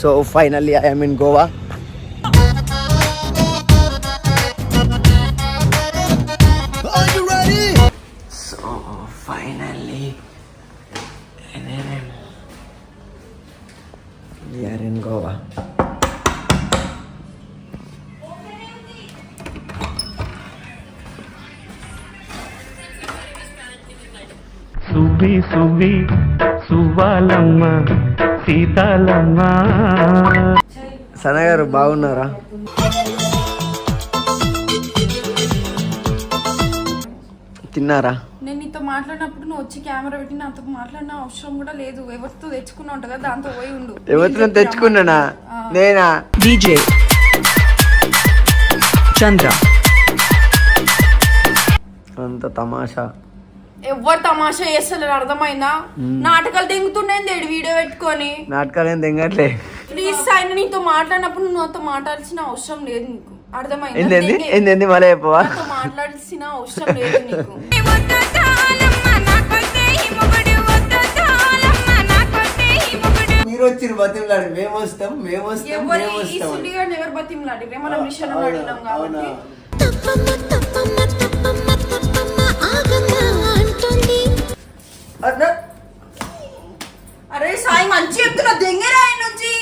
So finally I am in Goa. Are you ready? So finally we are in Goa. Sumi, Sumi. సువ్వాలమ్మ Seethalamma. సనగారు బాగున్నారా? తిన్నారా? నేను నీతో మాట్లాడినప్పుడు నువ్వు వచ్చి కెమెరా పెట్టి నాతో మాట్లాడిన అవసరం కూడా లేదు. ఎవరితో తెచ్చుకున్నావు ఉంటుంది? కదా దాంతో పోయి ఉండు. ఎవరితో తెచ్చుకున్నానా? నేనా? DJ Chandra అంత తమాషా. ఎవరు తమాషా చేస్తలేరు అర్థమైందా? నాటకాలు తెంగుతుండేంది వీడియో పెట్టుకొని? నాటకాలు ఏం తెంగట్లే ప్లీజ్ ఆయన నీతో మాట్లాడినప్పుడు నువ్వు నాతో మాట్లాడాల్సిన అవసరం లేదు నీకు. అర్థమైందా? మళ్ళీ చెప్పవా? మాట్లాడాల్సిన అవసరం లేదు నీకు. మీరు వచ్చి బతిమలాడి మేము వస్తాం మేము వస్తాం ఎవరి మేము ఈ వస్తాం సుడిగా ఎవరు బతిమలాడి మిషన్ అడిగినాం కాబట్టి. అరే సాయి మంచి చెప్తున్నా. దెంగరా ఆయన నుంచి.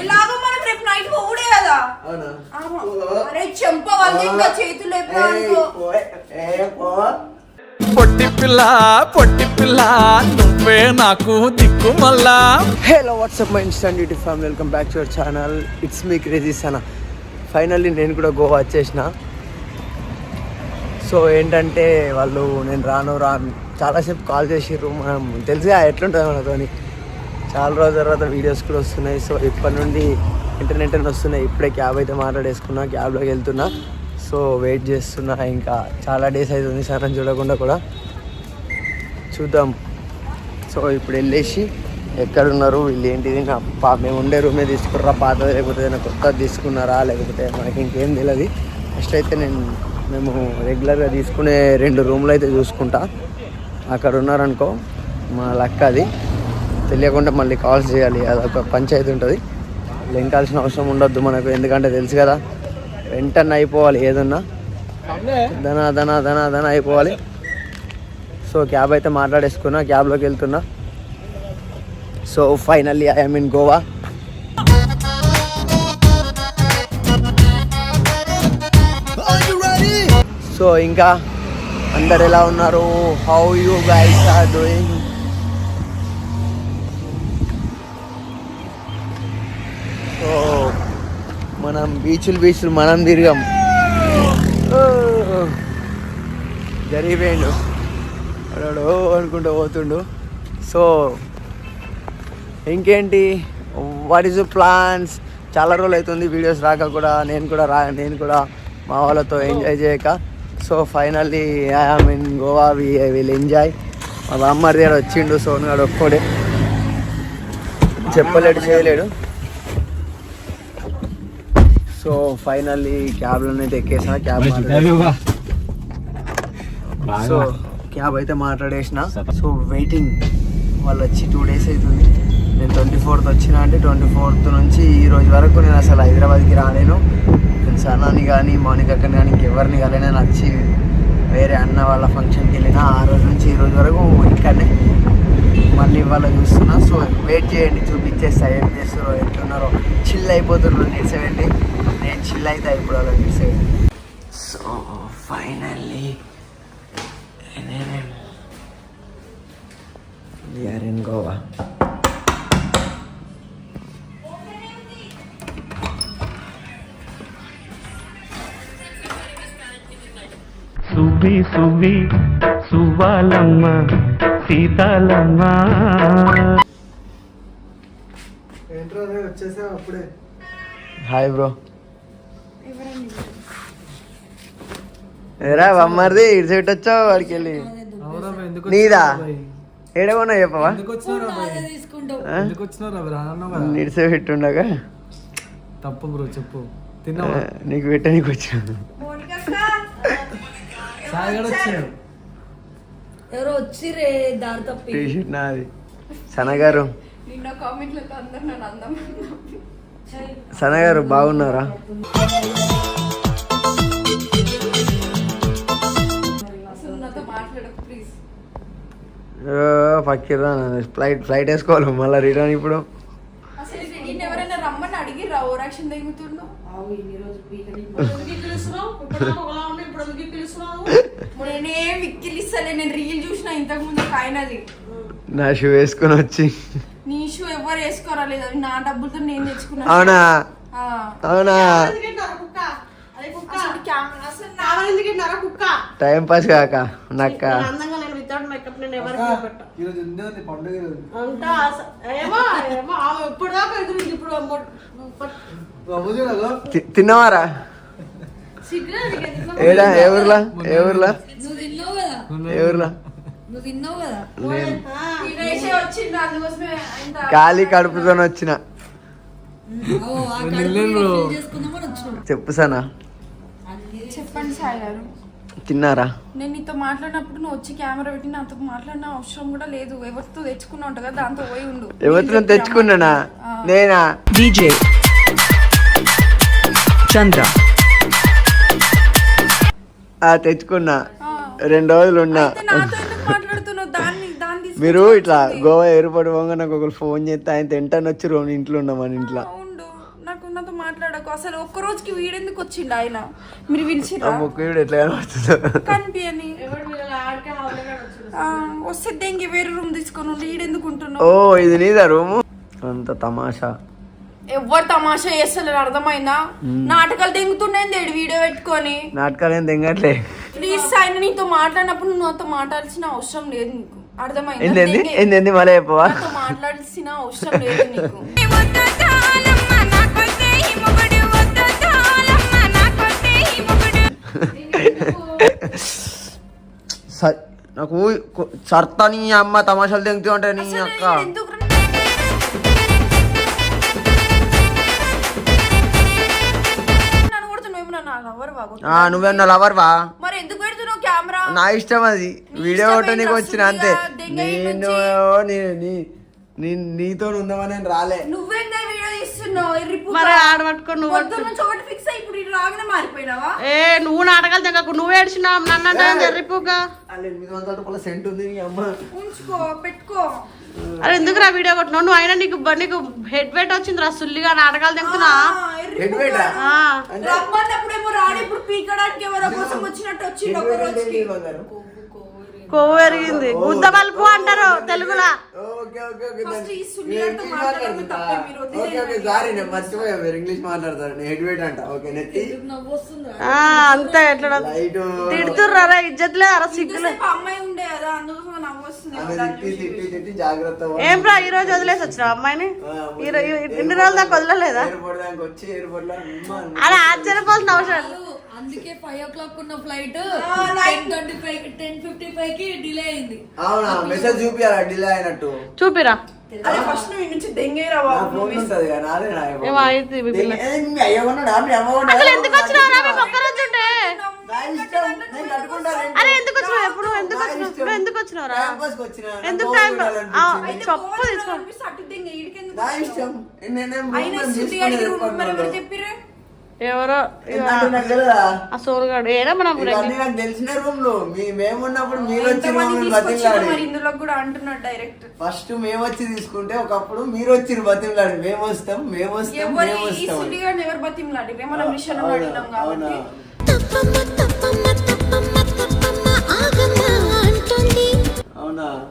ఎలాగో మనం రేపు నైట్ పోవుడే కదా. అవునా? ఆమా. అరే చెంప వాళ్ళు ఇంకా చేతులు పొట్టి పిల్ల పొట్టి పిల్ల నువ్వే నాకు దిక్కు మళ్ళా. Hello what's up my instant YouTube family welcome back to our channel it's me crazy Sana finally నేను కూడా గోవా వచ్చేసిన. సో ఏంటంటే వాళ్ళు నేను రాను రాను చాలాసేపు కాల్ చేసిర్రు. మనం తెలిసి ఎట్లుంటుంది మనతోని. చాలా రోజుల తర్వాత వీడియోస్ కూడా వస్తున్నాయి. సో ఇప్పటి నుండి ఇంటర్నెట్ అని వస్తున్నాయి. ఇప్పుడే క్యాబ్ అయితే మాట్లాడేసుకున్నా క్యాబ్లోకి వెళ్తున్నా. సో వెయిట్ చేస్తున్నా. ఇంకా చాలా డేస్ అవుతుంది సరే చూడకుండా కూడా. చూద్దాం. సో ఇప్పుడు వెళ్ళేసి ఎక్కడున్నారు? వీళ్ళు ఏంటిది? నా పా మేము ఉండే రూమే తీసుకుర్రా పాతది లేకపోతే ఏదైనా కొత్తది తీసుకున్నారా? లేకపోతే మనకి ఇంకేం తెలియదు ఫస్ట్ అయితే నేను మేము రెగ్యులర్గా తీసుకునే రెండు రూమ్లు అయితే చూసుకుంటా. అక్కడ ఉన్నారనుకో మా లక్క అది. తెలియకుండా మళ్ళీ కాల్స్ చేయాలి. అదొక పంచాయతీ ఉంటుంది. లెంకాల్సిన అవసరం ఉండొద్దు మనకు. ఎందుకంటే తెలుసు కదా వెంటనే అయిపోవాలి ఏదన్నా. ధన ధన ధన ధన అయిపోవాలి. సో క్యాబ్ అయితే మాట్లాడేసుకున్నా క్యాబ్లోకి వెళ్తున్నా. So finally I in Goa. So ఇంకా అందరు ఎలా ఉన్నారు? How you guys are doing so మనం బీచ్లు బీచ్లు మనం తిరిగాం. ఓ, జరిగిపోయిండు వాడు అనుకుంటూ పోతుండు. సో ఇంకేంటి? వాట్ ఈస్ ప్లాన్స్ చాలా రోజులు అవుతుంది వీడియోస్ రాక కూడా నేను కూడా రా నేను కూడా మా వాళ్ళతో ఎంజాయ్ చేయక. So finally I mean Goa we will enjoy మా బామ్మడి దగ్గర వచ్చిండు సోను గారు ఒక్కడే. చెప్పలేడు చేయలేడు. సో ఫైనల్లీ క్యాబ్లోనైతే ఎక్కేసా? క్యాబ్ సో క్యాబ్ అయితే మాట్లాడేసిన. సో వెయిటింగ్ వాళ్ళు వచ్చి టూ డేస్ అవుతుంది. నేను ట్వంటీ ఫోర్త్ వచ్చిన అంటే ట్వంటీ ఫోర్త్ నుంచి ఈ రోజు వరకు నేను అసలు హైదరాబాద్కి రాలేను. నేను సనాని కానీ మౌనికక్కని కానీ ఇంకెవరిని కానీ నేను వచ్చి వేరే అన్న వాళ్ళ ఫంక్షన్కి వెళ్ళిన. ఆ రోజు నుంచి ఈ రోజు వరకు ఇక్కడనే మళ్ళీ ఇవాళ చూస్తున్నా. సో వెయిట్ చేయండి. చూపించేస్తా. ఏం చేస్తారో ఎట్లున్నారో. చిల్ అయిపోతున్నారు నిడిసేయండి నేను చిల్ అయితే ఇప్పుడు అలా నిడిసేయండి so finally We are in Goa. సువి సువి సువ్వాలమ్మ సీతాలమ్మ. హాయ్ బ్రో ఏరా బొమ్మరిది ఇటు సైడ్ వచ్చావు వాడికి వెళ్ళి. నీదా? ఏడవన్నా చెప్పవా? కదా. నిడిసే పెట్టుండగా. తప్పు బ్రో చెప్పు. తిన్నావా? నీకు పెట్టనీకి వచ్చిన ఎవరో వచ్చిరే దారి తప్పి. టీ షర్ట్ నాది సనగారు నిన్న కామెంట్లలో అందరు నన్ను అందం సనగారు బాగున్నారా? పక్కిరా ఫ్లైట్ ఫ్లైట్ వేసుకోవాలి మళ్ళీ రిటర్న్ ఇప్పుడు. నా షూ వేసుకొని వచ్చి. నీ షూ ఎవరు వేసుకోరా లేదు? అవి నా డబ్బులతో నేను తెచ్చుకున్నా. అవునా. అవునా? టైం పాస్ కాక నక్క. వితౌట్ మేకప్ నేను ఎవరికి ఈరోజు ఉంది పండుగ ఈరోజు? అంతా ఏమో ఏమో ఆమె దాకా ఇప్పుడు తిన్నావారా? ఏడా ఏ ఊర్లా? ఏ ఊర్లా? ఏ ఊర్లా? వచ్చిండు అందుకోసమే ఇంత ఖాళీ కడుపుతో వచ్చిన. చెప్పు సనా. చెప్పండి సాయి గారు. తిన్నారా? నేను నీతో మాట్లాడినప్పుడు నువ్వు వచ్చి కెమెరా పెట్టి నాతో మాట్లాడిన అవసరం కూడా లేదు. ఎవరితో తెచ్చుకున్నావు కదా దాంతో పోయి ఉండు. ఎవరితో తెచ్చుకున్నానా? నేనా? DJ Chandra ఆ తెచ్చుకున్నా. రెండు రోజులు ఉన్నా. మీరు ఇట్లా. గోవా ఎయిర్పోర్ట్ పోగా నాకు ఒకరు ఫోన్ చేస్తే ఆయన తింటాను వచ్చి రెండు ఇంట్లో ఉన్నాం మన ఇంట్లో. నాకు నాతో మాట్లాడకు. అసలు ఒక్క రోజుకి వీడెందుకు వచ్చిండు ఆయన? మీరు కనబడుతుందో. కనిపించని వస్తే దెంగి వేరే రూమ్ తీసుకొని ఉండి ఓ ఉంటున్నావు? ఇది నీదా రూము? అంత తమాషా. ఎవరు తమాషా చేస్తలేరు అర్థమైందా? నాటకాలు దేడు వీడియో పెట్టుకొని. నాటకాలు ఏం తెంగట్లే ప్లీజ్ ఆయన నీతో మాట్లాడినప్పుడు నువ్వు నాతో మాట్లాడాల్సిన అవసరం లేదు నీకు. అర్థమైందా? మళ్ళీ మాట్లాడాల్సిన అవసరం లేదు నీకు. నాకు సర్తా నీ అమ్మ తమాషాలు తెంగుతూ ఉంటాయి నీ అక్క. ఏమన్నా నా లవర్ వా? నా ఇష్టం అది. వీడియో ఒకటి నీకు వచ్చిన అంతే. దెంగ నేను నీతో ఉందామని నేను రాలే. నువ్వేందా వీడియో తీస్తున్నావు? మరి ఆడ పట్టుకొని నువ్వు పొద్దున్న నుంచి ఒకటి ఫిక్స్ అయ్యి ఇప్పుడు ఇటు రాగానే మారిపోయినావా? ఏ నువ్వు నాటకాలు తెగకు నువ్వు ఏడ్చినావు. నన్ను అంటే జరిపోగా వాళ్ళు ఎనిమిది వందల రూపాయల సెంట్ ఉంది నీ అమ్మ. ఉంచుకో పెట్టుకో. అరే ఎందుకు రా వీడియో కొట్టినావు? నువ్వు అయినా నీకు బ- నీకు హెడ్ వెయిట్ వచ్చింది రా సుల్లిగా నాటకాలు తెగుతున్నా ఆ, ఎర్రిపువ్వా. ఎటు పెట్టా? ఆ. రమ్మన్నప్పుడేమో రాడు ఇప్పుడు పీకడానికి ఎవరో కోసం వచ్చినట్టు వచ్చిండు ఒక రోజుకి. కొవ్వు పెరిగింది. గుద్ద బల్పు అంటారు తెలుగులా. అంతే ఎట్లా తిడుతుర్రా ఇజ్జత్లే అరా సిగ్గులే ఏం రా ఈ రోజు వదిలేసి వచ్చిన అమ్మాయిని? ఇన్ని రోజుల దాకా వదలలేదా? అలా ఆశ్చర్యపోవాల్సిన అవసరం. అందుకే ఫైవ్ ఓ క్లాక్ ఉన్న flight like- ten twenty five ten fifty five కి డిలే అయింది. అవునా? మెసేజ్ చూపియాలా? డిలే అయినట్టు? చూపిరా. అదే ఫస్ట్ నువ్వు నుంచి దెంగేరా బాబు ఫోన్ కదా నాదే నా. ఏమో అయితే అయ్య అమ్మ? అసలు ఎందుకు వచ్చినావు ఒక్క రోజు ఉంటే. అరే ఎందుకు వచ్చినావు? ఎప్పుడు? ఎందుకు వచ్చినావు? ఎందుకు వచ్చినావు రా ఎందుకు టైం చెప్పు తీసుకో నా? ఇష్టం. నేనేం. చెప్పిర్రు? ఎవరో? ఆ సోరుగాడు. ఏడా మనం నాకు తెలిసిన రూమ్లో. మీ మేము ఉన్నప్పుడు మీరు వచ్చి మరి ఇందులో కూడా అంటున్నాడు డైరెక్ట్ ఫస్ట్ మేము వచ్చి తీసుకుంటే ఒకప్పుడు మీరు వచ్చి బతిలాడి మేము వస్తాం మేము వస్తాం ఎవరు మేము వస్తాం ఎవరు బతిమలాడి? మనం మిషన్ అవునా, అడిగినాం కాబట్టి.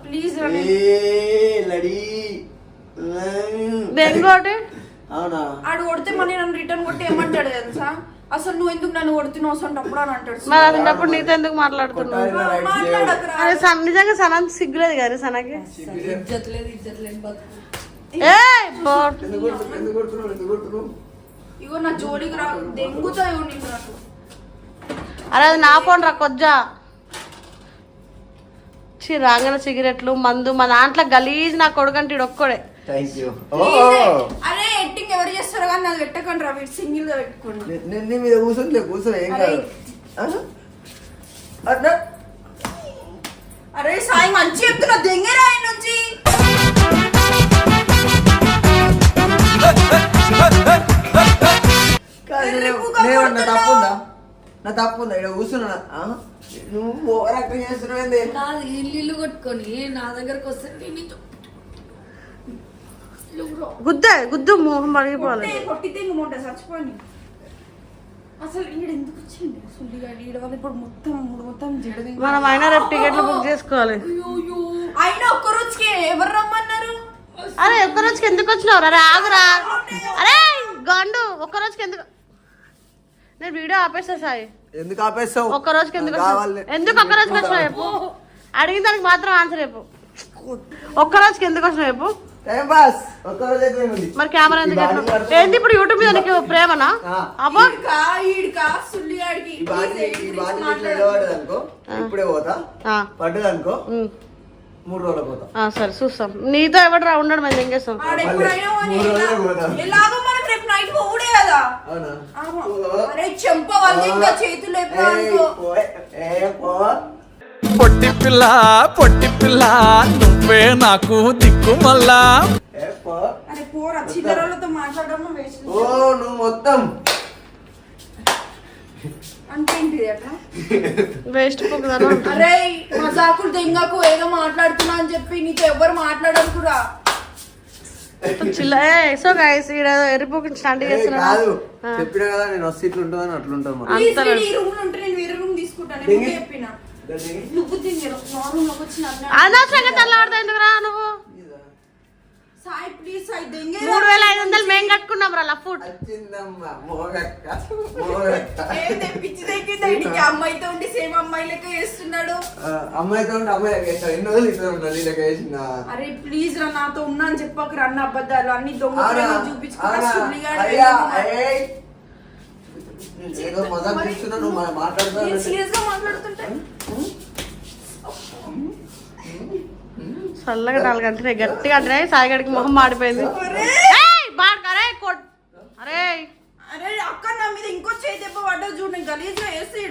ప్లీజ్ లడి ఇంకోటి అవునా? ఆడు కొడితే మళ్ళీ నన్ను రిటర్న్ కొట్టి ఏమంటాడు తెలుసా? అసలు నువ్వు ఎందుకు నన్ను కొడుతున్నావు? అసలు అప్పుడు అని అంటాడు మరి అసలు నీతో ఎందుకు మాట్లాడుతున్నావు? నిజంగా సన సిగ్గులేదు కదా సనకి? ఇగో నా జోలికి రా నాకు. అరే అది నా ఫోన్ రా కొజ్జా. ఛీ, రాగానే సిగరెట్లు మందు మా దాంట్లో గలీజ్ నా కొడుకంటే ఈడు ఒక్కడే. థ్యాంక్ యూ అరే ఎట్టింగ్ ఎవరు చేస్తారో కానీ అది పెట్టకండి రా వీడు సింగిల్గా పెట్టుకోండి. నీ మీద కూర్చుంటే కూర్చో ఏం కాదు. అరే సాయి మంచి చెప్తున్నా దెంగరా ఆయన నుంచి. నా. తప్పు ఉందా నా తప్పు ఉందా ఇక్కడ కూర్చున్నా? నువ్వు ఓవర్ యాక్టింగ్ చేస్తున్నావు ఏంది ఇల్లు ఇల్లు కొట్టుకొని నా దగ్గరకు వస్తే గుద్దే గుద్దు మొహం కొట్టితే ఇంక మొట్ట చచ్చిపోయి అసలు ఈడు ఎందుకు వచ్చింది? సుల్లిగా ఈడ వల్ల ఇప్పుడు మొత్తం మూడు మొత్తం జడది మనం అయినా రేపు టికెట్లు బుక్ చేసుకోవాలి. అయినా ఒక్క రోజుకి ఎవరు రమ్మన్నారు? అరే ఒక్క రోజుకి ఎందుకు వచ్చినావు? అరే ఆగురా. అరే గండు ఒక్క రోజుకి ఎందుకు నేను వీడియో ఆపేస్తా సాయి. ఎందుకు ఆపేస్తావు? ఒక్క రోజుకి ఎందుకు ఎందుకు ఒక్క రోజుకి వచ్చినావు చెప్పు. అడిగిన దానికి మాత్రం ఆన్సర్ చెప్పు. ఒక్క రోజుకి ఎందుకు వచ్చినావు చెప్పు. మరి కెమెరా ఎందుకు. ఏంది ఇప్పుడు యూట్యూబ్ మీద నీకు ప్రేమనా. అబ్బా. ఇప్పుడే పోతా. ఆ, పడ్డది అనుకో ఉమ్. మూడు రోజులు పోతా. ఆ, సరే చూస్తాం. నీతో ఎవడు రా ఉండడు చెంప వాళ్ళు ఇంకా చేతులు పొట్టి పిల్ల పొట్టి పిల్ల నువ్వే నాకు దిక్కు మళ్ళా ఓ నువ్వు మొత్తం. వేస్ట్ అరే మజాకులు దెంగకు ఏదో మాట్లాడుతున్నా అని చెప్పి నీతో ఎవరు మాట్లాడనుకురా చిల్ల. సో గైస్ ఈడ ఎరిపోకి స్టాండ్ ఏయ్, చేస్తున్నా కాదు. చెప్పినా కదా నేను వస్తే ఇట్లా ఉంటుందని రూమ్ ఉంటే నేను వేరే రూమ్ తీసుకుంటాను చెప్పిన. అనవసరంగా తెల్లవాడతా ఎందుకురా నువ్వు? సాయి ప్లీజ్ సాయి దెంగే మూడు వేల ఐదు వందలు మేము కట్టుకున్నాం రా ఇంటికి అమ్మాయితో ఉండి సేమ్ అమ్మాయి లెక్క చేస్తున్నాడు. అమ్మాయితో అమ్మాయి లెక్క ఎన్ని రోజులు లెక్క అరే ప్లీజ్ రా నాతో ఉన్నా అని చెప్పకు అన్న అబద్ధాలు. అన్ని దొంగ అవునా? ప్రేమలు చూపించుకుంటా అవునా? సుల్లిగాడు అయ్యా, వెళ్ళి ఏయ్. ఏదో మజాక్ చేస్తున్నా నువ్వు నేను మాట్లాడుతున్నావు సీరియస్గా మాట్లాడుతుంటే? చల్లగా నాలుగు గంటలే గట్టిగా అంటే సాయిగడికి మొహం మాడిపోయింది. అరే కొట్. అరే. అరే అక్క నా మీద ఇంకో చేయి దెబ్బ పడ్డా చూడు నేను గలీజ్గా వేసి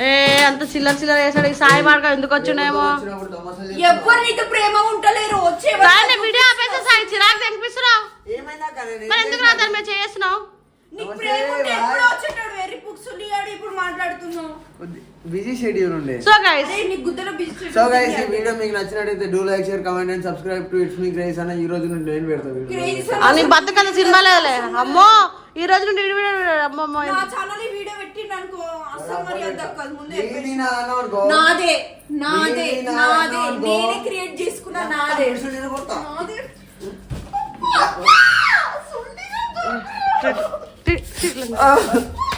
ఏం అంత చిల్లర చిల్లర వేసాడు ఈ సాయి బాడుక ఎందుకు వచ్చిండేమో? చేస్తావు. ఎవ్వరు నీతో ప్రేమ ఉంటలేరు? వచ్చే వీడియో ఆపేస్తే సాయి చిరాకు తెంపిస్తున్నావు. ఏమైనా కానీ నేను మరి ఎందుకు నా దాని మీద చేస్తున్నావు? బిజీ షెడ్యూల్ ఉండే. సో గైస్ సో గైస్ ఈ వీడియో మీకు నచ్చినట్టయితే do like share comment and subscribe to it's me Grace అన్న ఈ రోజు నుండి నేను పెడతా అని బతుకన్న సినిమా లేదులే. అమ్మో ఈ రోజు నుండి ఈ వీడియో అమ్మో అమ్మో. నా ఛానల్ ఈ వీడియో పెట్టిండు అనుకో అసలు మరి అది దక్కదు ముందే నీది నా అన్న అనుకో. నాదే నాదే నీది నా నాదే. అనుకో. నేనే క్రియేట్ చేసుకున్నా నాదే. మనుషులు నేను కొడతా. నాదే. T- T- T-